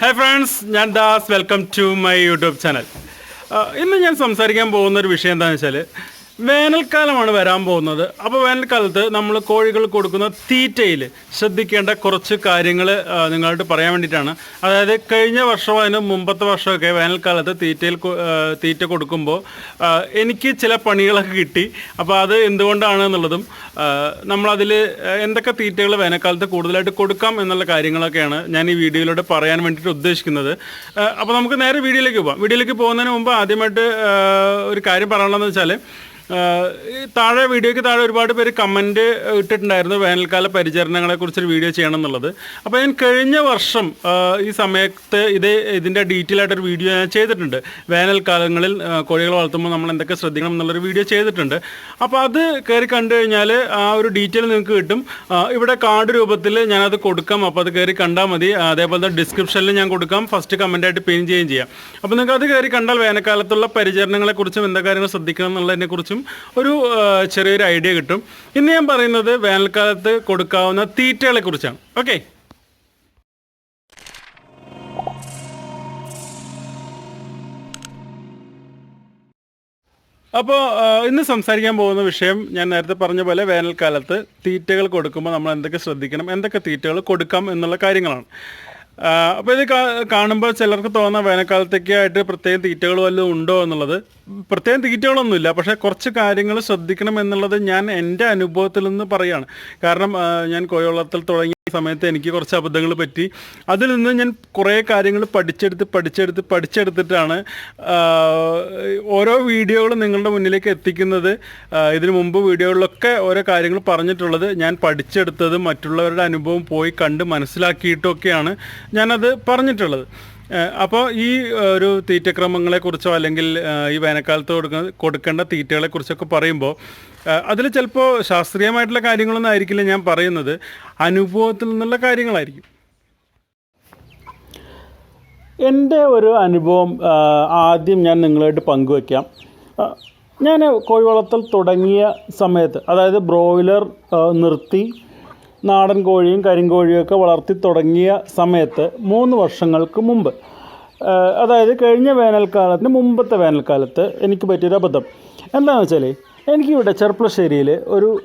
Hi friends ഞാൻ Das. Welcome to my YouTube channel ഇന്ന് ഞാൻ സംസാരിക്കാൻ പോകുന്ന ഒരു വിഷയം എന്താണെന്ന് വെച്ചാൽ വേനൽക്കാലമാണ് വരാൻ പോകുന്നത്. അപ്പോൾ വേനൽക്കാലത്ത് നമ്മൾ കോഴികൾ കൊടുക്കുന്ന തീറ്റയിൽ ശ്രദ്ധിക്കേണ്ട കുറച്ച് കാര്യങ്ങൾ നിങ്ങളോട് പറയാൻ വേണ്ടിയിട്ടാണ്. അതായത് കഴിഞ്ഞ വർഷവും അതിന് മുമ്പത്തെ വർഷമൊക്കെ വേനൽക്കാലത്ത് തീറ്റയിൽ തീറ്റ കൊടുക്കുമ്പോൾ എനിക്ക് ചില പണികളൊക്കെ കിട്ടി. അപ്പോൾ അത് എന്തുകൊണ്ടാണ് എന്നുള്ളതും നമ്മളതിൽ എന്തൊക്കെ തീറ്റകൾ വേനൽക്കാലത്ത് കൂടുതലായിട്ട് കൊടുക്കാം എന്നുള്ള കാര്യങ്ങളൊക്കെയാണ് ഞാൻ ഈ വീഡിയോയിലൂടെ പറയാൻ വേണ്ടിയിട്ട് ഉദ്ദേശിക്കുന്നത്. അപ്പോൾ നമുക്ക് നേരെ വീഡിയോയിലേക്ക് പോകാം വീഡിയോയിലേക്ക് പോകുന്നതിന് മുമ്പ് ആദ്യമായിട്ട് ഒരു കാര്യം പറയാനുള്ളതെന്ന് വെച്ചാൽ താഴെ വീഡിയോയ്ക്ക് താഴെ ഒരുപാട് പേര് കമന്റ് ഇട്ടിട്ടുണ്ടായിരുന്നു വേനൽക്കാല പരിചരണങ്ങളെ കുറിച്ചൊരു വീഡിയോ ചെയ്യണം എന്നുള്ളത് അപ്പോൾ ഞാൻ കഴിഞ്ഞ വർഷം ഈ സമയത്ത് ഇത് ഇതിന്റെ ഡീറ്റെയിൽ ആയിട്ടൊരു വീഡിയോ ഞാൻ ചെയ്തിട്ടുണ്ട്. വേനൽക്കാലങ്ങളിൽ കോഴികൾ വളർത്തുമ്പോൾ നമ്മൾ എന്തൊക്കെ ശ്രദ്ധിക്കണം എന്നുള്ളൊരു വീഡിയോ ചെയ്തിട്ടുണ്ട്. അപ്പോൾ അത് കയറി കണ്ടു കഴിഞ്ഞാൽ ആ ഒരു ഡീറ്റെയിൽ നിങ്ങൾക്ക് കിട്ടും. ഇവിടെ കാർഡ് രൂപത്തിൽ ഞാനത് കൊടുക്കാം. അപ്പോൾ അത് കയറി കണ്ടാൽ മതി. അതേപോലെ തന്നെ ഡിസ്ക്രിപ്ഷനിൽ ഞാൻ കൊടുക്കാം. ഫസ്റ്റ് കമന്റായിട്ട് പിൻ ചെയ്യുകയും ചെയ്യാം. അപ്പോൾ നിങ്ങൾക്ക് അത് കയറി കണ്ടാൽ വേനൽക്കാലത്തുള്ള പരിചരണങ്ങളെക്കുറിച്ചും എന്താ കാര്യങ്ങൾ ശ്രദ്ധിക്കണം എന്നുള്ളതിനെക്കുറിച്ചും ഒരു ചെറിയൊരു ഐഡിയ കിട്ടും. ഇന്ന് ഞാൻ പറയുന്നത് വേനൽക്കാലത്ത് കൊടുക്കാവുന്ന തീറ്റകളെ കുറിച്ചാണ്. ഓക്കെ? അപ്പോൾ ഇന്ന് സംസാരിക്കാൻ പോകുന്ന വിഷയം ഞാൻ നേരത്തെ പറഞ്ഞ പോലെ വേനൽക്കാലത്ത് തീറ്റകൾ കൊടുക്കുമ്പോൾ നമ്മൾ എന്തൊക്കെ ശ്രദ്ധിക്കണം എന്തൊക്കെ തീറ്റകൾ കൊടുക്കാം എന്നുള്ള കാര്യങ്ങളാണ്. അപ്പോൾ ഇത് കാണുമ്പോൾ ചിലർക്ക് തോന്നാം വേനൽക്കാലത്തേക്ക് ആയിട്ട് പ്രത്യേകം തീറ്റകൾ വല്ലതും ഉണ്ടോ എന്നുള്ളത്. പ്രത്യേകം തീറ്റകളൊന്നുമില്ല പക്ഷേ കുറച്ച് കാര്യങ്ങൾ ശ്രദ്ധിക്കണം എന്നുള്ളത് ഞാൻ എന്റെ അനുഭവത്തിൽ നിന്ന് പറയുകയാണ് കാരണം ഞാൻ കോഴിവളർത്തൽ തുടങ്ങിയ സമയത്ത് എനിക്ക് കുറച്ച് അബദ്ധങ്ങൾ പറ്റി. അതിൽ നിന്ന് ഞാൻ കുറേ കാര്യങ്ങൾ പഠിച്ചെടുത്ത് പഠിച്ചെടുത്ത് പഠിച്ചെടുത്തിട്ടാണ് ഓരോ വീഡിയോകളും നിങ്ങളുടെ മുന്നിലേക്ക് എത്തിക്കുന്നത്. ഇതിനു മുമ്പ് വീഡിയോകളിലൊക്കെ ഓരോ കാര്യങ്ങൾ പറഞ്ഞിട്ടുള്ളത് ഞാൻ പഠിച്ചെടുത്തത് മറ്റുള്ളവരുടെ അനുഭവം പോയി കണ്ട് മനസ്സിലാക്കിയിട്ടൊക്കെയാണ് ഞാനത് പറഞ്ഞിട്ടുള്ളത്. അപ്പോൾ ഈ ഒരു തീറ്റക്രമങ്ങളെ കുറിച്ചോ അല്ലെങ്കിൽ ഈ വേനൽക്കാലത്ത് കൊടുക്കുന്ന കൊടുക്കേണ്ട തീറ്റകളെക്കുറിച്ചൊക്കെ പറയുമ്പോൾ അതിൽ ചിലപ്പോൾ ശാസ്ത്രീയമായിട്ടുള്ള കാര്യങ്ങളൊന്നും ആയിരിക്കില്ല ഞാൻ പറയുന്നത്. അനുഭവത്തിൽ നിന്നുള്ള കാര്യങ്ങളായിരിക്കും. എന്റെ ഒരു അനുഭവം ആദ്യം ഞാൻ നിങ്ങളായിട്ട് പങ്കുവയ്ക്കാം ഞാൻ കോഴി വളർത്തൽ തുടങ്ങിയ സമയത്ത് അതായത് ബ്രോയിലർ നിർത്തി നാടൻ കോഴിയും കരിങ്കോഴിയും ഒക്കെ വളർത്തി തുടങ്ങിയ സമയത്ത് മൂന്ന് വർഷങ്ങൾക്ക് മുമ്പ് അതായത് കഴിഞ്ഞ വേനൽക്കാലത്തിന് മുമ്പത്തെ വേനൽക്കാലത്ത് എനിക്ക് പറ്റിയൊരു അബദ്ധം. എന്താണെന്ന് വെച്ചാൽ എനിക്കിവിടെ ചെർപ്പളശ്ശേരിയിൽ ഒരു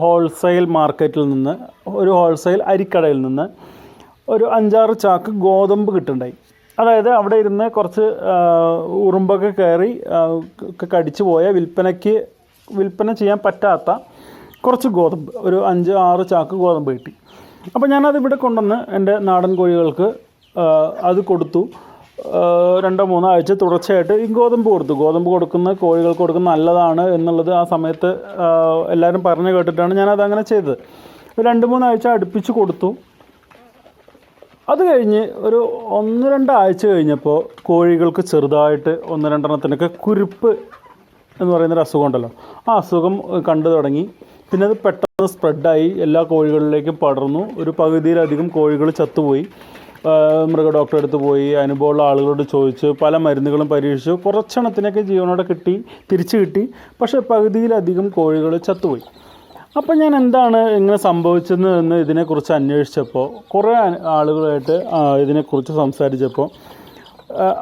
ഹോൾസെയിൽ മാർക്കറ്റിൽ നിന്ന് ഒരു ഹോൾസെയിൽ അരിക്കടയിൽ നിന്ന് ഒരു അഞ്ചാറ് ചാക്ക് ഗോതമ്പ് കിട്ടുണ്ടായി. അതായത് അവിടെ ഇരുന്ന് കുറച്ച് ഉറുമ്പൊക്കെ കയറി കടിച്ചു പോയ വിൽപ്പനയ്ക്ക് വിൽപ്പന ചെയ്യാൻ പറ്റാത്ത കുറച്ച് ഗോതമ്പ് ഒരു അഞ്ച് ആറ് ചാക്ക് ഗോതമ്പ് കിട്ടി. അപ്പോൾ ഞാനത് ഇവിടെ കൊണ്ടുവന്ന് എന്റെ നാടൻ കോഴികൾക്ക് അത് കൊടുത്തു. രണ്ടോ മൂന്നോ ആഴ്ച തുടർച്ചയായിട്ട് ഈ ഗോതമ്പ് കൊടുത്തു. ഗോതമ്പ് കൊടുക്കുന്ന കോഴികൾക്ക് കൊടുക്കുന്ന നല്ലതാണ് എന്നുള്ളത് ആ സമയത്ത് എല്ലാവരും പറഞ്ഞു കേട്ടിട്ടാണ് ഞാനത് അങ്ങനെ ചെയ്തത്. രണ്ട് മൂന്നാഴ്ച അടുപ്പിച്ച് കൊടുത്തു. അത് കഴിഞ്ഞ് ഒരു ഒന്ന് രണ്ടാഴ്ച കഴിഞ്ഞപ്പോൾ കോഴികൾക്ക് ചെറുതായിട്ട് ഒന്ന് രണ്ടെണ്ണത്തിനൊക്കെ കുരുപ്പ് എന്ന് പറയുന്നൊരു അസുഖം ഉണ്ടല്ലോ. ആ അസുഖം കണ്ടു തുടങ്ങി. പിന്നെ അത് പെട്ടെന്ന് സ്പ്രെഡായി എല്ലാ കോഴികളിലേക്കും പടർന്നു. ഒരു പകുതിയിലധികം കോഴികൾ ചത്തുപോയി. മൃഗ ഡോക്ടറെ അടുത്ത് പോയി. അനുഭവമുള്ള ആളുകളോട് ചോദിച്ചു. പല മരുന്നുകളും പരീക്ഷിച്ചു. കുറച്ചെണ്ണത്തിനൊക്കെ ജീവനോടെ കിട്ടി തിരിച്ചു കിട്ടി. പക്ഷേ പകുതിയിലധികം കോഴികൾ ചത്തുപോയി. അപ്പോൾ ഞാൻ എന്താണ് ഇങ്ങനെ സംഭവിച്ചത് എന്ന് ഇതിനെക്കുറിച്ച് അന്വേഷിച്ചപ്പോൾ കുറേ ആളുകളായിട്ട് ഇതിനെക്കുറിച്ച് സംസാരിച്ചപ്പോൾ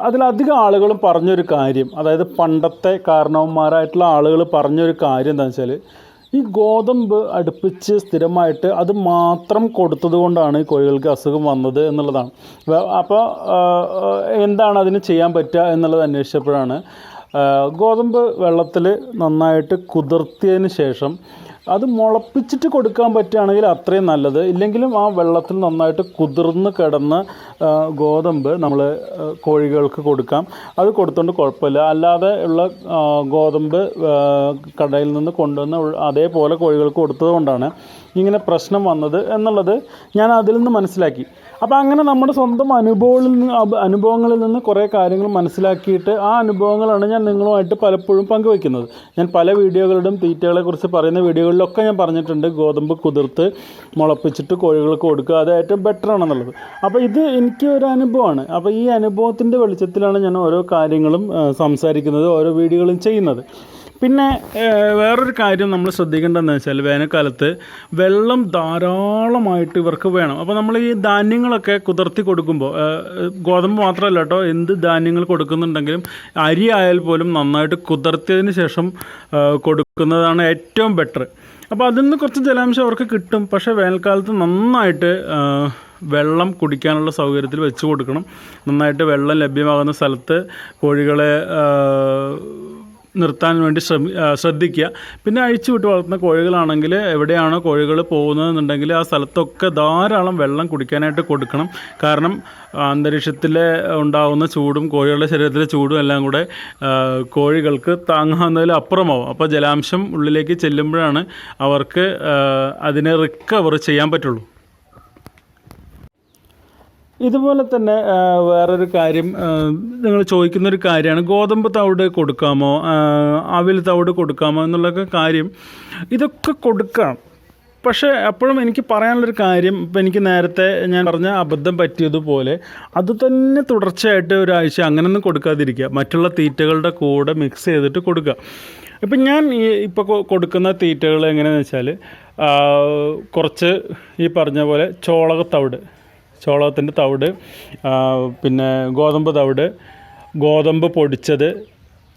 അതിലധികം ആളുകളും പറഞ്ഞൊരു കാര്യം അതായത് പണ്ടത്തെ കാരണവന്മാരായിട്ടുള്ള ആളുകൾ പറഞ്ഞൊരു കാര്യം എന്താണെന്ന് വെച്ചാൽ ഈ ഗോതമ്പ് അടുപ്പിച്ച് സ്ഥിരമായിട്ട് അത് മാത്രം കൊടുത്തത് കൊണ്ടാണ് കോഴികൾക്ക് അസുഖം വന്നത് എന്നുള്ളതാണ്. അപ്പോൾ എന്താണ് അതിന് ചെയ്യാൻ പറ്റുക എന്നുള്ളത് അന്വേഷിച്ചപ്പോഴാണ് ഗോതമ്പ് വെള്ളത്തിൽ നന്നായിട്ട് കുതിർത്തിയതിന് ശേഷം അത് മുളപ്പിച്ചിട്ട് കൊടുക്കാൻ പറ്റുകയാണെങ്കിൽ അത്രയും നല്ലത്. ഇല്ലെങ്കിലും ആ വെള്ളത്തിൽ നന്നായിട്ട് കുതിർന്ന് കിടന്ന് ഗോതമ്പ് നമ്മൾ കോഴികൾക്ക് കൊടുക്കാം. അത് കൊടുത്തുകൊണ്ട് കുഴപ്പമില്ല. അല്ലാതെ ഉള്ള ഗോതമ്പ് കടയിൽ നിന്ന് കൊണ്ടുവന്ന് അതേപോലെ കോഴികൾക്ക് കൊടുത്തത് കൊണ്ടാണ് ഇങ്ങനെ പ്രശ്നം വന്നത് എന്നുള്ളത് ഞാൻ അതിൽ നിന്ന് മനസ്സിലാക്കി. അപ്പോൾ അങ്ങനെ നമ്മുടെ സ്വന്തം അനുഭവങ്ങളിൽ നിന്ന് അനുഭവങ്ങളിൽ നിന്ന് കുറേ കാര്യങ്ങൾ മനസ്സിലാക്കിയിട്ട് ആ അനുഭവങ്ങളാണ് ഞാൻ നിങ്ങളുമായിട്ട് പലപ്പോഴും പങ്കുവയ്ക്കുന്നത്. ഞാൻ പല വീഡിയോകളിലും തീറ്റകളെ കുറിച്ച് പറയുന്ന വീഡിയോകളിലൊക്കെ ഞാൻ പറഞ്ഞിട്ടുണ്ട്. ഗോതമ്പ് കുതിർത്ത് മുളപ്പിച്ചിട്ട് കോഴികൾക്ക് കൊടുക്കുക അത് ഏറ്റവും ബെറ്റർ ആണെന്നുള്ളത്. അപ്പോൾ ഇത് എനിക്ക് ഒരു അനുഭവമാണ്. അപ്പോൾ ഈ അനുഭവത്തിന്റെ വെളിച്ചത്തിലാണ് ഞാൻ ഓരോ കാര്യങ്ങളും സംസാരിക്കുന്നത് ഓരോ വീഡിയോകളും ചെയ്യുന്നത്. പിന്നെ വേറൊരു കാര്യം നമ്മൾ ശ്രദ്ധിക്കേണ്ടതെന്ന് വെച്ചാൽ വേനൽക്കാലത്ത് വെള്ളം ധാരാളമായിട്ട് ഇവർക്ക് വേണം. അപ്പോൾ നമ്മൾ ഈ ധാന്യങ്ങളൊക്കെ കുതിർത്തി കൊടുക്കുമ്പോൾ ഗോതമ്പ് മാത്രമല്ല കേട്ടോ എന്ത് ധാന്യങ്ങൾ കൊടുക്കുന്നുണ്ടെങ്കിലും അരി ആയാൽ പോലും നന്നായിട്ട് കുതിർത്തിയതിന് ശേഷം കൊടുക്കുന്നതാണ് ഏറ്റവും ബെറ്റർ അപ്പോൾ അതിൽ നിന്ന് കുറച്ച് ജലാംശം അവർക്ക് കിട്ടും. പക്ഷേ വേനൽക്കാലത്ത് നന്നായിട്ട് വെള്ളം കുടിക്കാനുള്ള സൗകര്യത്തിൽ വെച്ച് കൊടുക്കണം. നന്നായിട്ട് വെള്ളം ലഭ്യമാകുന്ന സ്ഥലത്ത് കോഴികളെ നിർത്താൻ വേണ്ടി ശ്രമി ശ്രദ്ധിക്കുക. പിന്നെ അഴിച്ചു വിട്ട് വളർത്തുന്ന കോഴികളാണെങ്കിൽ എവിടെയാണോ കോഴികൾ പോകുന്നതെന്നുണ്ടെങ്കിൽ ആ സ്ഥലത്തൊക്കെ ധാരാളം വെള്ളം കുടിക്കാനായിട്ട് കൊടുക്കണം. കാരണം അന്തരീക്ഷത്തിൽ ഉണ്ടാകുന്ന ചൂടും കോഴികളുടെ ശരീരത്തിലെ ചൂടും എല്ലാം കൂടെ കോഴികൾക്ക് താങ്ങാവുന്നതിൽ അപ്പുറമാവും. അപ്പോൾ ജലാംശം ഉള്ളിലേക്ക് ചെല്ലുമ്പോഴാണ് അവർക്ക് അതിനെ റിക്കവർ ചെയ്യാൻ പറ്റുള്ളൂ. ഇതുപോലെ തന്നെ വേറൊരു കാര്യം നിങ്ങൾ ചോദിക്കുന്നൊരു കാര്യമാണ്. ഗോതമ്പ് തവിട് കൊടുക്കാമോ? അവിൽ തവിട് കൊടുക്കാമോ എന്നുള്ളൊക്കെ കാര്യം ഇതൊക്കെ കൊടുക്കാം. പക്ഷേ അപ്പോഴും എനിക്ക് പറയാനുള്ളൊരു കാര്യം ഇപ്പം എനിക്ക് നേരത്തെ ഞാൻ പറഞ്ഞ അബദ്ധം പറ്റിയതുപോലെ അത് തന്നെ തുടർച്ചയായിട്ട് ഒരാഴ്ച അങ്ങനെയൊന്നും കൊടുക്കാതിരിക്കുക. മറ്റുള്ള തീറ്റകളുടെ കൂടെ മിക്സ് ചെയ്തിട്ട് കൊടുക്കുക. ഇപ്പം ഞാൻ ഈ ഇപ്പോൾ കൊടുക്കുന്ന തീറ്റകൾ എങ്ങനെയാണെന്ന് വെച്ചാൽ കുറച്ച് ഈ പറഞ്ഞ പോലെ ചോളകത്തവിട് ചോളത്തിന്റെ തവിട് പിന്നെ ഗോതമ്പ് തവിട് ഗോതമ്പ് പൊടിച്ചത്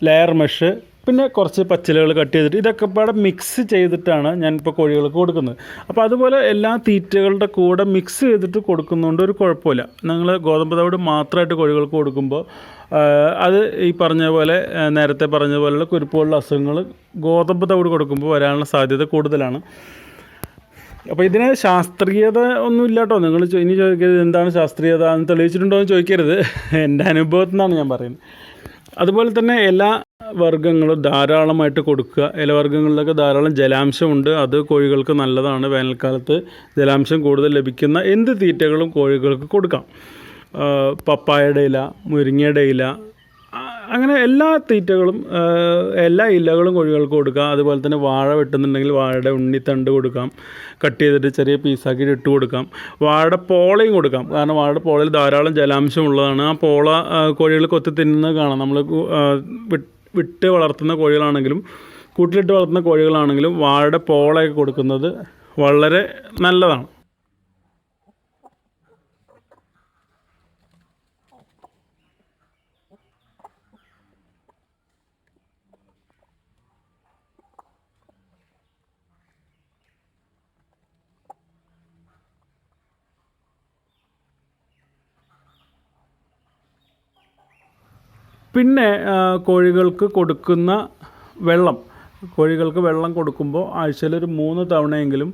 ലെയർ മെഷ് പിന്നെ കുറച്ച് പച്ചിലകൾ കട്ട് ചെയ്തിട്ട് ഇതൊക്കെ പാടെ മിക്സ് ചെയ്തിട്ടാണ് ഞാനിപ്പോൾ കോഴികൾക്ക് കൊടുക്കുന്നത്. അപ്പോൾ അതുപോലെ എല്ലാ തീറ്റകളുടെ കൂടെ മിക്സ് ചെയ്തിട്ട് കൊടുക്കുന്നതുകൊണ്ട് ഒരു കുഴപ്പമില്ല. നിങ്ങൾ ഗോതമ്പ് തവിട് മാത്രമായിട്ട് കോഴികൾക്ക് കൊടുക്കുമ്പോൾ അത് ഈ പറഞ്ഞ പോലെ നേരത്തെ പറഞ്ഞ പോലെയുള്ള കുരുപ്പുകളുടെ അസുഖങ്ങൾ ഗോതമ്പ് തവിട് കൊടുക്കുമ്പോൾ വരാനുള്ള സാധ്യത കൂടുതലാണ്. അപ്പോൾ ഇതിന് ശാസ്ത്രീയത ഒന്നും ഇല്ല കേട്ടോ നിങ്ങൾ ഇനി ചോദിക്കരുത് എന്താണ് ശാസ്ത്രീയത എന്ന് തെളിയിച്ചിട്ടുണ്ടോ എന്ന് ചോദിക്കരുത്. എന്റെ അനുഭവത്തിൽ നിന്നാണ് ഞാൻ പറയുന്നത്. അതുപോലെ തന്നെ എല്ലാ വർഗങ്ങളും ധാരാളമായിട്ട് കൊടുക്കുക. ഇലവർഗങ്ങളിലൊക്കെ ധാരാളം ജലാംശമുണ്ട്. അത് കോഴികൾക്ക് നല്ലതാണ്. വേനൽക്കാലത്ത് ജലാംശം കൂടുതൽ ലഭിക്കുന്ന എന്ത് തീറ്റകളും കോഴികൾക്ക് കൊടുക്കാം. പപ്പായയുടെ ഇല മുരിങ്ങയുടെ ഇല അങ്ങനെ എല്ലാ തീറ്റകളും എല്ലാ ഇലകളും കോഴികൾക്ക് കൊടുക്കാം. അതുപോലെ തന്നെ വാഴ വെട്ടുന്നുണ്ടെങ്കിൽ വാഴയുടെ ഉണ്ണിത്തണ്ട് കൊടുക്കാം. കട്ട് ചെയ്തിട്ട് ചെറിയ പീസാക്കിയിട്ട് ഇട്ട് കൊടുക്കാം. വാഴയുടെ പോളയും കൊടുക്കാം. കാരണം വാഴയുടെ പോളയിൽ ധാരാളം ജലാംശം ഉള്ളതാണ്. ആ പോള കോഴികൾ കൊത്തി തിന്നുന്നത് കാണാം. നമ്മൾ വിട്ട് വളർത്തുന്ന കോഴികളാണെങ്കിലും കൂട്ടിലിട്ട് വളർത്തുന്ന കോഴികളാണെങ്കിലും വാഴയുടെ പോളയൊക്കെ കൊടുക്കുന്നത് വളരെ നല്ലതാണ്. പിന്നെ കോഴികൾക്ക് കൊടുക്കുന്ന വെള്ളം. കോഴികൾക്ക് വെള്ളം കൊടുക്കുമ്പോൾ ആഴ്ചയിൽ ഒരു മൂന്ന് തവണയെങ്കിലും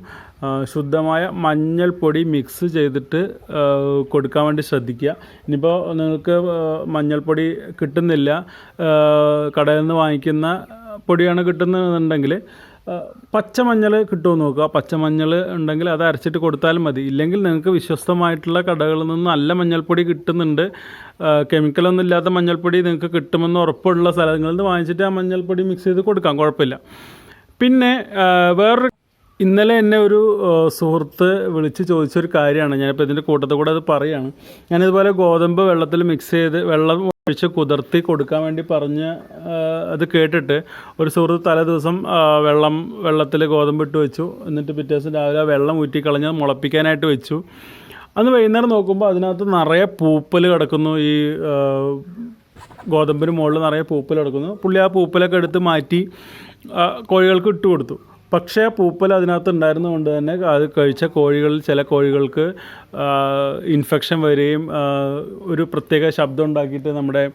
ശുദ്ധമായ മഞ്ഞൾപ്പൊടി മിക്സ് ചെയ്തിട്ട് കൊടുക്കാൻ വേണ്ടി ശ്രദ്ധിക്കുക. ഇനിയിപ്പോൾ നിങ്ങൾക്ക് മഞ്ഞൾപ്പൊടി കിട്ടുന്നില്ല കടയിൽ നിന്ന് വാങ്ങിക്കുന്ന പൊടിയാണ് കിട്ടുന്നതെന്നുണ്ടെങ്കിൽ പച്ചമഞ്ഞൾ കിട്ടുമോ നോക്കുക. പച്ചമഞ്ഞൾ ഉണ്ടെങ്കിൽ അത് അരച്ചിട്ട് കൊടുത്താലും മതി. ഇല്ലെങ്കിൽ നിങ്ങൾക്ക് വിശ്വസ്തമായിട്ടുള്ള കടകളിൽ നിന്ന് നല്ല മഞ്ഞൾപ്പൊടി കിട്ടുന്നുണ്ട്. കെമിക്കലൊന്നും ഇല്ലാത്ത മഞ്ഞൾപ്പൊടി നിങ്ങൾക്ക് കിട്ടുമെന്ന് ഉറപ്പുള്ള സ്ഥലങ്ങളിൽ നിന്ന് വാങ്ങിച്ചിട്ട് ആ മഞ്ഞൾപ്പൊടി മിക്സ് ചെയ്ത് കൊടുക്കാം. കുഴപ്പമില്ല. പിന്നെ വേറൊരു ഇന്നലെ എന്നെ ഒരു സുഹൃത്ത് വിളിച്ച് ചോദിച്ചൊരു കാര്യമാണ്. ഞാനിപ്പോൾ ഇതിന്റെ കൂട്ടത്തിൽ കൂടെ അത് പറയുകയാണ് ഞാനിതുപോലെ ഗോതമ്പ് വെള്ളത്തിൽ മിക്സ് ചെയ്ത് വെള്ളം ഒഴിച്ച് കുതിർത്തി കൊടുക്കാൻ വേണ്ടി പറഞ്ഞ് അത് കേട്ടിട്ട് ഒരു സുഹൃത്ത് തലേ ദിവസം വെള്ളം വെള്ളത്തിൽ ഗോതമ്പ് ഇട്ട് വെച്ചു. എന്നിട്ട് പിറ്റേ ദിവസം രാവിലെ വെള്ളം ഊറ്റിക്കളഞ്ഞ് മുളപ്പിക്കാനായിട്ട് വെച്ചു. അന്ന് വൈകുന്നേരം നോക്കുമ്പോൾ അതിനകത്ത് നിറയെ പൂപ്പൽ കിടക്കുന്നു. ഈ ഗോതമ്പിന് മുകളിൽ നിറയെ പൂപ്പൽ കിടക്കുന്നു. പുള്ളി ആ പൂപ്പലൊക്കെ എടുത്ത് മാറ്റി കോഴികൾക്ക് ഇട്ട് കൊടുത്തു. പക്ഷേ പൂപ്പൽ അതിനകത്ത് ഉണ്ടായിരുന്നതുകൊണ്ട് തന്നെ അത് കഴിച്ച കോഴികളിൽ ചില കോഴികൾക്ക് ഇൻഫെക്ഷൻ വരികയും ഒരു പ്രത്യേക ശബ്ദം ഉണ്ടാക്കിയിട്ട് നമ്മുടെ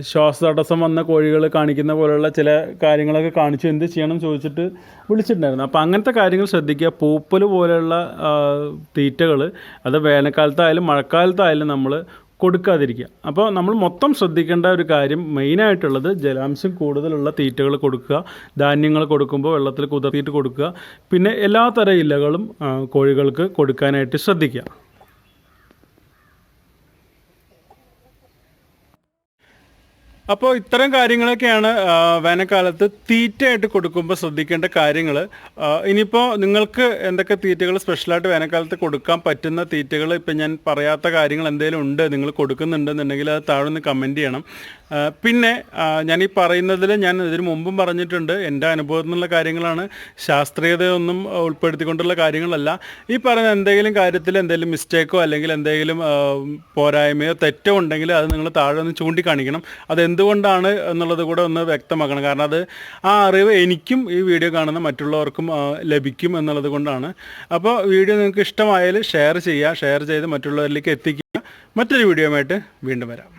ശ്വാസതടസ്സം വന്ന കോഴികൾ കാണിക്കുന്ന പോലെയുള്ള ചില കാര്യങ്ങളൊക്കെ കാണിച്ചു എന്ത് ചെയ്യണം ചോദിച്ചിട്ട് വിളിച്ചിട്ടുണ്ടായിരുന്നു. അപ്പോൾ അങ്ങനത്തെ കാര്യങ്ങൾ ശ്രദ്ധിക്കുക. പൂപ്പൽ പോലെയുള്ള തീറ്റകൾ അത് വേനൽക്കാലത്തായാലും മഴക്കാലത്തായാലും നമ്മൾ കൊടുക്കാതിരിക്കുക. അപ്പോൾ നമ്മൾ മൊത്തം ശ്രദ്ധിക്കേണ്ട ഒരു കാര്യം മെയിനായിട്ടുള്ളത് ജലാംശം കൂടുതലുള്ള തീറ്റകൾ കൊടുക്കുക ധാന്യങ്ങൾ കൊടുക്കുമ്പോൾ വെള്ളത്തിൽ കുതിർത്തിയിട്ട് കൊടുക്കുക. പിന്നെ എല്ലാ തരം ഇലകളും കോഴികൾക്ക് കൊടുക്കാനായിട്ട് ശ്രദ്ധിക്കുക. അപ്പോൾ ഇത്തരം കാര്യങ്ങളൊക്കെയാണ് വേനൽക്കാലത്ത് തീറ്റയായിട്ട് കൊടുക്കുമ്പോൾ ശ്രദ്ധിക്കേണ്ട കാര്യങ്ങൾ ഇനിയിപ്പോൾ നിങ്ങൾക്ക് എന്തൊക്കെ തീറ്റകൾ സ്പെഷ്യലായിട്ട് വേനൽക്കാലത്ത് കൊടുക്കാൻ പറ്റുന്ന തീറ്റകൾ ഇപ്പം ഞാൻ പറയാത്ത കാര്യങ്ങൾ എന്തെങ്കിലും ഉണ്ട് നിങ്ങൾ കൊടുക്കുന്നുണ്ടെന്നുണ്ടെങ്കിൽ അത് താഴെ ഒന്ന് കമന്റ് ചെയ്യണം. പിന്നെ ഞാൻ ഈ പറയുന്നതിൽ ഞാൻ ഇതിനു മുമ്പും പറഞ്ഞിട്ടുണ്ട് എന്റെ അനുഭവത്തിൽ നിന്നുള്ള കാര്യങ്ങളാണ്. ശാസ്ത്രീയതയൊന്നും ഉൾപ്പെടുത്തിക്കൊണ്ടുള്ള കാര്യങ്ങളല്ല. ഈ പറയുന്ന എന്തെങ്കിലും കാര്യത്തിൽ എന്തെങ്കിലും മിസ്റ്റേക്കോ അല്ലെങ്കിൽ എന്തെങ്കിലും പോരായ്മയോ തെറ്റോ ഉണ്ടെങ്കിൽ അത് നിങ്ങൾ താഴെ ഒന്ന് ചൂണ്ടിക്കാണിക്കണം. അത് എന്തുകൊണ്ടാണ് എന്നുള്ളത് കൂടെ ഒന്ന് വ്യക്തമാക്കണം. കാരണം അത് ആ അറിവ് എനിക്കും ഈ വീഡിയോ കാണുന്ന മറ്റുള്ളവർക്കും ലഭിക്കും എന്നുള്ളത് കൊണ്ടാണ്. അപ്പോൾ വീഡിയോ നിങ്ങൾക്ക് ഇഷ്ടമായാൽ ഷെയർ ചെയ്യുക ഷെയർ ചെയ്ത് മറ്റുള്ളവരിലേക്ക് എത്തിക്കുക. മറ്റൊരു വീഡിയോയുമായിട്ട് വീണ്ടും വരാം.